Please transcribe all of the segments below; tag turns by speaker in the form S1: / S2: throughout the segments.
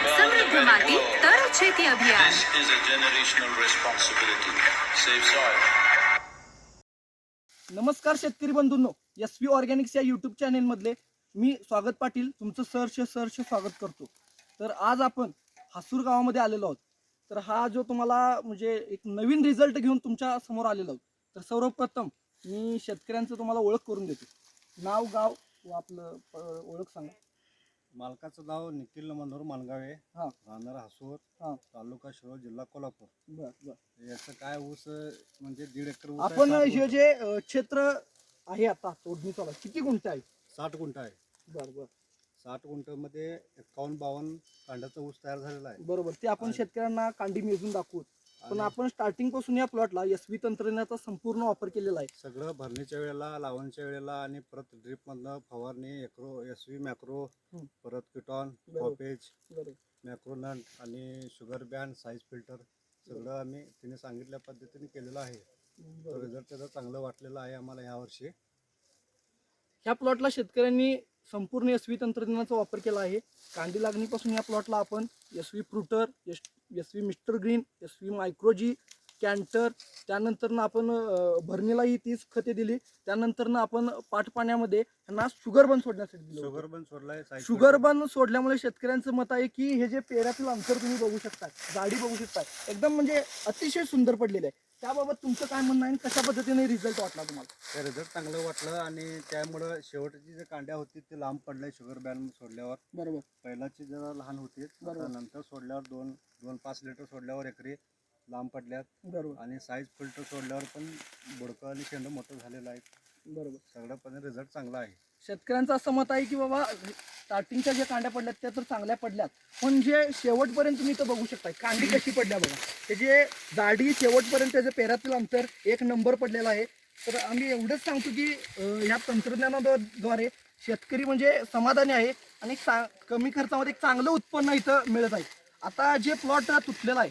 S1: સમૃદ્ધ માટી તર છેતી અભિયાન
S2: This is a generational responsibility. Save soil.
S3: नमस्कार शेतकरी बंधूंनो एस पी ऑर्गॅनिक्स या युट्यूब चॅनेलमधले मी स्वागत पाटील तुमचं सहर्ष सहर्ष स्वागत करतो तर आज आपण हासूर गावामध्ये आलेलो आहोत तर हा जो तुम्हाला म्हणजे एक नवीन रिझल्ट घेऊन तुमच्या समोर आलेलो आहोत तर सर्वप्रथम मी शेतकऱ्यांचं तुम्हाला ओळख करून देतो नाव गाव व आपलं प- ओळख सांगा
S4: मालकाचं नाव निखिल मनोहर मानगावे
S3: हा.
S4: राहणार हसूर
S3: हा.
S4: तालुका शिरोळ जिल्हा कोल्हापूर.
S3: बर बर.
S4: याचं काय ऊस म्हणजे दीड एकर ऊस आहे,
S3: आपण
S4: साठ
S3: हे
S4: गुंठ-
S3: जे अं, क्षेत्र आहे आता तोडणी चालू किती गुंठ आहे
S4: साठ गुंठ आहे.
S3: बर बर.
S4: साठ गुंठमध्ये एकावन्न बावन्न कांड्याचा ऊस तयार झालेला आहे.
S3: बरोबर ते आपण
S4: आणि-
S3: शेतकऱ्यांना कांडी मेजून दाखवू. पण आपण स्टार्टिंगपासून या प्लॉटला एस व्ही तंत्रज्ञानाचा संपूर्ण वापर केलेला आहे.
S4: सगळं भरणीच्या वेळेला लावणच्या वेळेला आणि परत ड्रीप मधनं फवारणी एक्रो एस व्ही मॅक्रो. परत किटॉन
S3: बरोबर.
S4: मॅक्रोनट आणि शुगर बॅन साईज फिल्टर सगळं आम्ही तिने सांगितल्या पद्धतीने केलेलं आहे. रिझल्ट त्याचा चांगलं वाटलेलं आहे आम्हाला यावर्षी
S3: ह्या प्लॉटला शेतकऱ्यांनी संपूर्ण एस व्ही तंत्रज्ञानाचा वापर केला आहे. कांडी लागणीपासून या प्लॉटला आपण S V fruiter S S V mister green S V मायक्रोजी कॅन्टर त्यानंतरनं आपण भरणीलाही तीच खते दिली. त्यानंतरनं आपण पाटपाण्यामध्ये ह्यांना शुगर बन सोडण्यासाठी दिलं
S4: sugar. Bun size
S3: sugar bun सोडल्यामुळे शेतकऱ्यांचं मत आहे की हे जे पेऱ्यातील अंतर तुम्ही बघू शकता जाडी बघू शकता एकदम म्हणजे अतिशय सुंदर पडलेलं आहे. त्याबाबत तुमचं काय म्हणणं आहे आणि कशा पद्धतीने रिझल्ट वाटला तुम्हाला?
S4: ते रिझल्ट चांगलं वाटलं आणि त्यामुळं शेवटची जे कांड्या होती ते लांब पडल्या शुगर बॅन सोडल्यावर.
S3: बरोबर.
S4: पहिलाची जरा लहान होती
S3: बरोबर.
S4: आता नंतर सोडल्यावर दोन दोन पाच लिटर सोडल्यावर एकरी लांब पडल्यात.
S3: बरोबर.
S4: आणि साईज फिल्टर सोडल्यावर पण बुडकं आणि शेंड मोठं झालेलं आहे.
S3: बरोबर.
S4: सगळं पण रिझल्ट चांगला आहे.
S3: शेतकऱ्यांचं असं मत आहे की बाबा स्टार्टिंगच्या ज्या कांड्या पडल्यात त्या तर चांगल्या पडल्यात. पण जे शेवटपर्यंत तुम्ही इथं बघू शकता कांडी कशी पडल्या बघा. त्याचे जाडी शेवटपर्यंत त्याचं पेरातील अंतर एक नंबर पडलेला आहे. तर आम्ही एवढंच सांगतो की ह्या तंत्रज्ञानाद्वारे शेतकरी म्हणजे समाधानी आहे आणि चा कमी खर्चामध्ये एक चांगलं उत्पन्न इथं मिळत आहे. आता जे प्लॉट तुटलेला आहे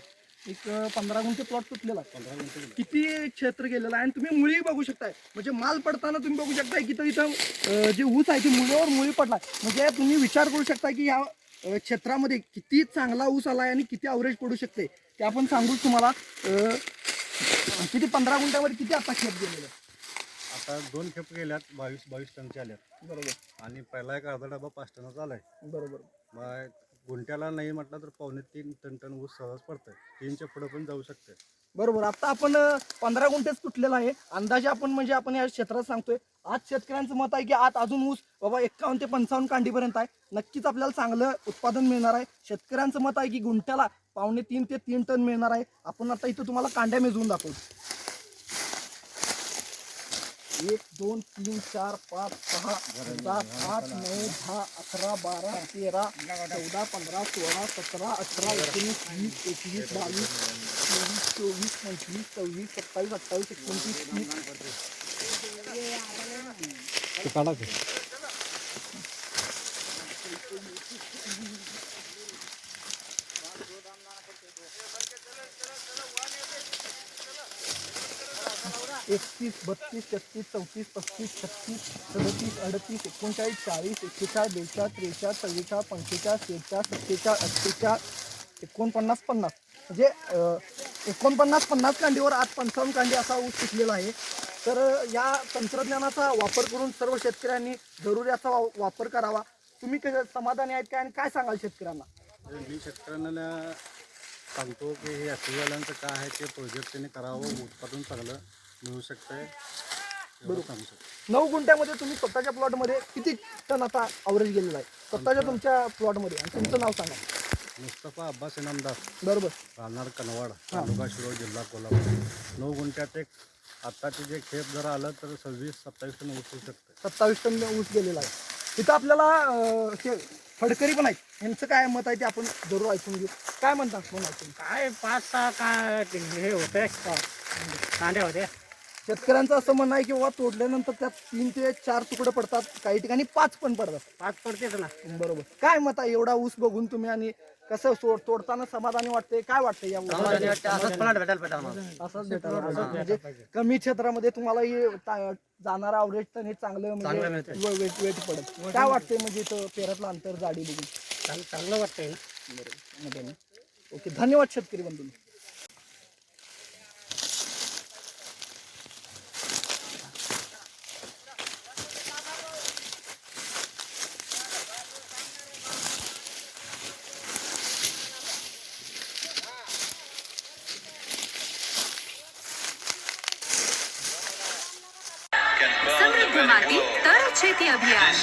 S3: एक पंधरा गुंठे प्लॉट तुटलेला आहे
S4: पंधरा मिनिटं गेली.
S3: किती क्षेत्र गेलेलं आहे आणि तुम्ही मुळी बघू शकताय. म्हणजे माल पडताना तुम्ही बघू शकताय की इथं अं, जे ऊस आहे ते मुळीवर मुळी पडलाय म्हणजे तुम्ही विचार करू शकता की या अं, क्षेत्रामध्ये किती चांगला ऊस आलाय आणि किती अवरेज पडू शकते ते आपण सांगू तुम्हाला अं, किती पंधरा गुंठ्यावर किती आता खेप गेलेलं आहे.
S4: आता दोन खेप गेल्यात बावीस बावीस टनच्या आल्यात.
S3: बरोबर.
S4: आणि पहिला एक अर्धा डबा पाच टनाचा आलाय.
S3: बरोबर.
S4: मग गुंट्याला नाही म्हटलं तर पावणे तीन टन टन ऊस सहज पडतंय. तीनच्या पुढे पण जाऊ शकते
S3: बरोबर. आता आपण पंधरा गुंठेच तुटलेला आहे? अंदाजे आपण म्हणजे आपण या क्षेत्रात सांगतोय. आज शेतकऱ्यांचं मत आहे की आज अजून ऊस बाबा एक्कावन्न ते पंचावन्न कांडीपर्यंत आहे. नक्कीच आपल्याला चांगलं उत्पादन मिळणार आहे. शेतकऱ्यांचं मत आहे की गुंठ्याला पावणे तीन ते तीन टन मिळणार आहे. आपण आता इथं तुम्हाला कांड्या मेजवून दाखवतो. एक दोन तीन चार पाँच सहा सात आठ नौ दहा अकरा बारह तेरह चौदह पंद्रह सोलह सत्रह अठारह एकोणीस बीस इक्कीस बाईस तेवीस चोवीस पंचवीस सव्वीस सत्तावीस अठ्ठावीस एकोणतीस तीस। एकतीस बत्तीस छत्तीस चौतीस पस्तीस छत्तीस सदतीस अडतीस एकोणचाळीस चाळीस एक्केचाळीस बेचाळीस त्रेचाळीस चव्वेचाळीस पंचेचाळीस सेहेचाळीस सत्तेचाळीस अठ्ठेचाळीस एकोणपन्नास पन्नास. म्हणजे एकोणपन्नास पन्नास कांडीवर आज पंचावन्न कांडी असा ऊस पिकलेला आहे. तर या तंत्रज्ञानाचा वापर करून सर्व शेतकऱ्यांनी जरूर याचा वा- वापर करावा. तुम्ही समाधानी आहेत काय आणि काय सांगाल शेतकऱ्यांना?
S4: मी शेतकऱ्यांना सांगतो की हे वाल्यांचं काय आहे ते प्रोजेक्ट त्यांनी करावं उत्पादन चांगलं. मिळू शकतंय. सांगू शकतो
S3: नऊ गुंठ्यामध्ये तुम्ही स्वतःच्या प्लॉटमध्ये किती टन आता अवरेज गेलेला आहे? स्वतःच्या तुमच्या प्लॉटमध्ये आणि तुमचं नाव सांगा.
S4: मुस्तफा अब्बास इनामदार.
S3: बरोबर.
S4: राहणार कनवाड तालुका शिरोळ जिल्हा कोल्हापूर. नऊ गुंठ्यात एक आत्ताचे जे खेप जर आलं तर सव्वीस सत्तावीस टन ऊस होऊ शकतं
S3: सत्तावीस टन ऊस गेलेला आहे. इथं आपल्याला अं, हे फडकरी पण आहेत. यांचं काय मत आहे ते आपण जरूर ऐकून घेऊ. काय ऐकून?
S5: काय पाच सहा काय हे होते कांदे होते.
S3: शेतकऱ्यांचं असं म्हणणं आहे की बाबा तोडल्यानंतर त्यात तीन ते चार तुकडे पडतात. काही ठिकाणी पाच पण पडतात.
S5: पाच पडतेच ना.
S3: बरोबर. काय मत आहे? एवढा ऊस बघून तुम्ही आणि कसं सोड तोडताना समाधानी वाटते? काय वाटतंय या?
S5: असंच प्लांट भेटायला पाहिजे आम्हाला.
S3: असंच भेटायला पाहिजे. म्हणजे कमी क्षेत्रामध्ये तुम्हाला हे ता- जाणारा अवरेज तर हे चांगलं
S5: चांगलं
S3: म्हणजे
S5: मिळतंय.
S3: वे- वेट वेट पडत. काय वाटतंय म्हणजे इथं पेरातलं अंतर जाडी बघून
S5: चांग- चांगलं वाटतंय ना.
S3: ओके. धन्यवाद शेतकरी बंधू
S2: માટી
S1: glow.
S2: તર છેતી અભિયાન